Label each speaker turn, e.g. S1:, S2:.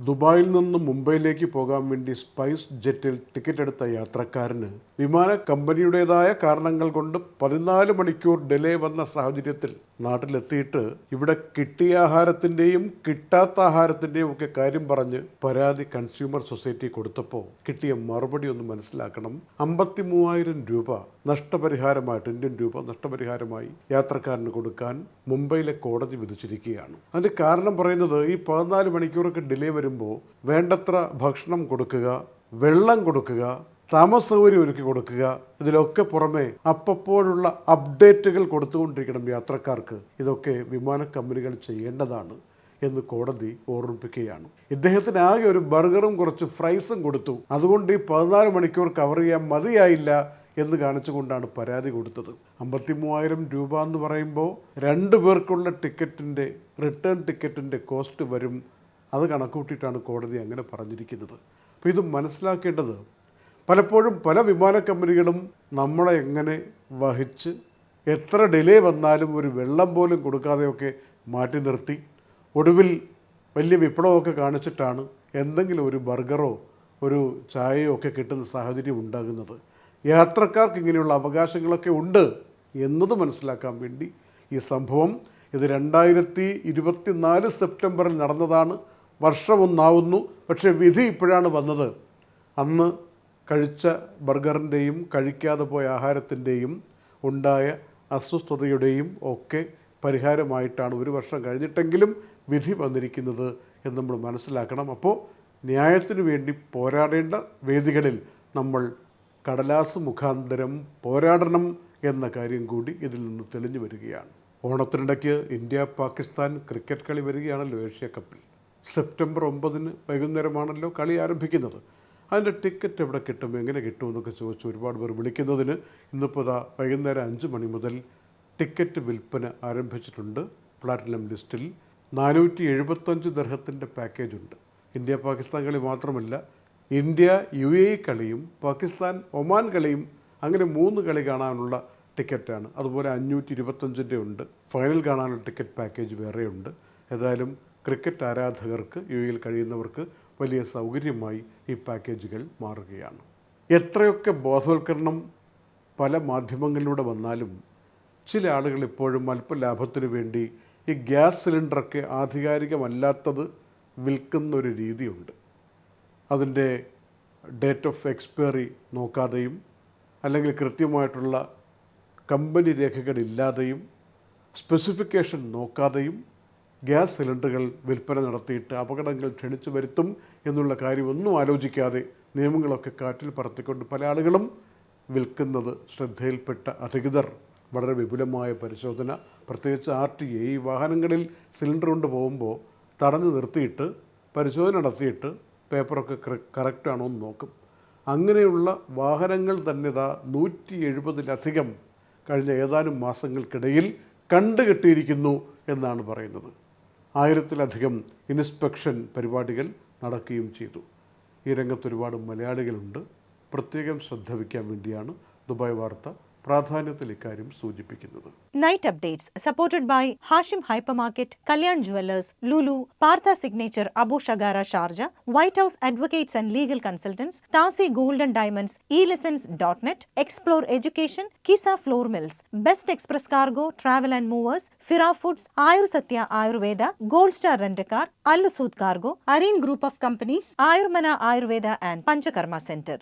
S1: ദുബായിൽ നിന്ന് മുംബൈയിലേക്ക് പോകാൻ വേണ്ടി സ്പൈസ് ജെറ്റിൽ ടിക്കറ്റ് എടുത്ത യാത്രക്കാരന് വിമാന കമ്പനിയുടേതായ കാരണങ്ങൾ കൊണ്ട് പതിനാല് മണിക്കൂർ ഡിലേ വന്ന സാഹചര്യത്തിൽ നാട്ടിലെത്തിയിട്ട് ഇവിടെ കിട്ടിയ ആഹാരത്തിന്റെയും കിട്ടാത്ത ആഹാരത്തിന്റെയും ഒക്കെ കാര്യം പറഞ്ഞ് പരാതി കൺസ്യൂമർ സൊസൈറ്റി കൊടുത്തപ്പോൾ കിട്ടിയ മറുപടി ഒന്ന് മനസ്സിലാക്കണം. അമ്പത്തി മൂവായിരം രൂപ നഷ്ടപരിഹാരമായിട്ട് ഇന്ത്യൻ രൂപ നഷ്ടപരിഹാരമായി യാത്രക്കാരന് കൊടുക്കാൻ മുംബൈയിലെ കോടതി വിധിച്ചിരിക്കുകയാണ്. അതിന് കാരണം പറയുന്നത് ഈ പതിനാല് മണിക്കൂറൊക്കെ ഡിലേ വരുമ്പോൾ വേണ്ടത്ര ഭക്ഷണം കൊടുക്കുക വെള്ളം കൊടുക്കുക താമസ സൗകര്യം ഒരുക്കി കൊടുക്കുക. ഇതിലൊക്കെ പുറമെ അപ്പപ്പോഴുള്ള അപ്ഡേറ്റുകൾ കൊടുത്തുകൊണ്ടിരിക്കണം യാത്രക്കാർക്ക്. ഇതൊക്കെ വിമാന കമ്പനികൾ ചെയ്യേണ്ടതാണ് എന്ന് കോടതി ഓർമ്മിപ്പിക്കുകയാണ്. ഇദ്ദേഹത്തിന് ആകെ ഒരു ബർഗറും കുറച്ച് ഫ്രൈസും കൊടുത്തു. അതുകൊണ്ട് ഈ പതിനാല് മണിക്കൂർ കവർ ചെയ്യാൻ മതിയായില്ല എന്ന് കാണിച്ചുകൊണ്ടാണ് പരാതി കൊടുത്തത്. അമ്പത്തി മൂവായിരം രൂപ എന്ന് പറയുമ്പോൾ രണ്ട് പേർക്കുള്ള ടിക്കറ്റിന്റെ റിട്ടേൺ ടിക്കറ്റിന്റെ കോസ്റ്റ് വരും. അത് കണക്കൂട്ടിയിട്ടാണ് കോടതി അങ്ങനെ പറഞ്ഞിരിക്കുന്നത്. അപ്പോൾ ഇത് മനസ്സിലാക്കേണ്ടത് പലപ്പോഴും പല വിമാന കമ്പനികളും നമ്മളെ എങ്ങനെ വഹിച്ച് എത്ര ഡിലേ വന്നാലും ഒരു വെള്ളം പോലും കൊടുക്കാതെയൊക്കെ മാറ്റി നിർത്തി. ഒടുവിൽ വലിയ വിപ്ലവമൊക്കെ കാണിച്ചിട്ടാണ് എന്തെങ്കിലും ഒരു ബർഗറോ ഒരു ചായയോ ഒക്കെ കിട്ടുന്ന സാഹചര്യം ഉണ്ടാകുന്നത്. യാത്രക്കാർക്ക് ഇങ്ങനെയുള്ള അവകാശങ്ങളൊക്കെ ഉണ്ട് എന്നത് മനസ്സിലാക്കാൻ വേണ്ടി ഈ സംഭവം ഇത് രണ്ടായിരത്തി ഇരുപത്തിനാല് സെപ്റ്റംബറിൽ നടന്നതാണ്. വർഷമൊന്നാവുന്നു പക്ഷേ വിധി ഇപ്പോഴാണ് വന്നത്. അന്ന് കഴിച്ച ബർഗറിന്റെയും കഴിക്കാതെ പോയ ആഹാരത്തിന്റെയും ഉണ്ടായ അസ്വസ്ഥതയുടെയും ഒക്കെ പരിഹാരമായിട്ടാണ് ഒരു വർഷം കഴിഞ്ഞിട്ടെങ്കിലും വിധി വന്നിരിക്കുന്നത് എന്ന് നമ്മൾ മനസ്സിലാക്കണം. അപ്പോൾ ന്യായത്തിനു വേണ്ടി പോരാടേണ്ട വേദികളിൽ നമ്മൾ കടലാസ് മുഖാന്തരം പോരാടണം എന്ന കാര്യം കൂടി ഇതിൽ നിന്ന് തെളിഞ്ഞു വരികയാണ്. ഓണത്തിനിടയ്ക്ക് ഇന്ത്യ പാകിസ്ഥാൻ ക്രിക്കറ്റ് കളി വരികയാണല്ലോ ഏഷ്യ കപ്പിൽ. സെപ്റ്റംബർ ഒമ്പതിന് വൈകുന്നേരമാണല്ലോ കളി ആരംഭിക്കുന്നത്. അതിന്റെ ടിക്കറ്റ് എവിടെ കിട്ടും എങ്ങനെ കിട്ടും എന്നൊക്കെ ചോദിച്ച് ഒരുപാട് പേർ വിളിക്കുന്നതിന് ഇന്നിപ്പോൾ ഇതാ വൈകുന്നേരം അഞ്ച് മണി മുതൽ ടിക്കറ്റ് വിൽപ്പന ആരംഭിച്ചിട്ടുണ്ട് പ്ലാറ്റിനം ലിസ്റ്റിൽ. നാനൂറ്റി എഴുപത്തഞ്ച് ദർഹത്തിന്റെ പാക്കേജ് ഉണ്ട്. ഇന്ത്യ പാകിസ്ഥാൻ കളി മാത്രമല്ല ഇന്ത്യ യു എ കളിയും പാകിസ്ഥാൻ ഒമാൻ കളിയും അങ്ങനെ മൂന്ന് കളി കാണാനുള്ള ടിക്കറ്റാണ്. അതുപോലെ അഞ്ഞൂറ്റി ഇരുപത്തഞ്ചിന്റെ ഉണ്ട്. ഫൈനൽ കാണാനുള്ള ടിക്കറ്റ് പാക്കേജ് വേറെയുണ്ട്. ഏതായാലും ക്രിക്കറ്റ് ആരാധകർക്ക് യു എയിൽ കഴിയുന്നവർക്ക് വലിയ സൗകര്യമായി ഈ പാക്കേജുകൾ മാറുകയാണ്. എത്രയൊക്കെ ബോധവൽക്കരണം പല മാധ്യമങ്ങളിലൂടെ വന്നാലും ചില ആളുകൾ ഇപ്പോഴും അല്പ ലാഭത്തിനു വേണ്ടി ഈ ഗ്യാസ് സിലിണ്ടറൊക്കെ ആധികാരികമല്ലാത്തത് വിൽക്കുന്ന ഒരു രീതിയുണ്ട്. അതിന്റെ ഡേറ്റ് ഓഫ് എക്സ്പയറി നോക്കാതെയും അല്ലെങ്കിൽ കൃത്യമായിട്ടുള്ള കമ്പനി രേഖകളില്ലാതെയും സ്പെസിഫിക്കേഷൻ നോക്കാതെയും ഗ്യാസ് സിലിണ്ടറുകൾ വിൽപ്പന നടത്തിയിട്ട് അപകടങ്ങൾ ക്ഷണിച്ചു വരുത്തും എന്നുള്ള കാര്യമൊന്നും ആലോചിക്കാതെ നിയമങ്ങളൊക്കെ കാറ്റിൽ പറത്തിക്കൊണ്ട് പല ആളുകളും വിൽക്കുന്നത് ശ്രദ്ധയിൽപ്പെട്ട അധികൃതർ. വളരെ വിപുലമായ പരിശോധന. പ്രത്യേകിച്ച് ആർ ടി എ വാഹനങ്ങളിൽ സിലിണ്ടർ കൊണ്ട് പോകുമ്പോൾ തടഞ്ഞു നിർത്തിയിട്ട് പരിശോധന നടത്തിയിട്ട് പേപ്പറൊക്കെ കറക്റ്റാണോ എന്ന് നോക്കും. അങ്ങനെയുള്ള വാഹനങ്ങൾ തന്നെ ഇതാ നൂറ്റി എഴുപതിലധികം കഴിഞ്ഞ ഏതാനും മാസങ്ങൾക്കിടയിൽ കണ്ടുകെട്ടിയിരിക്കുന്നു എന്നാണ് പറയുന്നത്. ആയിരത്തിലധികം ഇൻസ്പെക്ഷൻ പരിപാടികൾ നടക്കുകയും ചെയ്തു. ഈ രംഗത്ത് ഒരുപാട് മലയാളികളുണ്ട്. പ്രത്യേകം ശ്രദ്ധ വയ്ക്കാൻ വേണ്ടിയാണ് ദുബായ് വാർത്ത പ്രാധാന്യത്തിൽ ഇക്കാര്യം സൂചിപ്പിക്കുന്നത്.
S2: Night updates supported by Hashim hyper market Kalyan Jewellers Lulu Partha Signature Abu Shagara Sharjah White House Advocates and Legal Consultants താസി Golden Diamonds E lessons dot net Explore Education Qissa Flour Mills Best Express Cargo Travel and Movers ഫിറാ Foods Ayur Sathya Ayurveda Gold Star rent a car അല്ലുസൂദ് Cargo Areen Group of Companies Ayurmana Ayurveda and Panchakarma Centre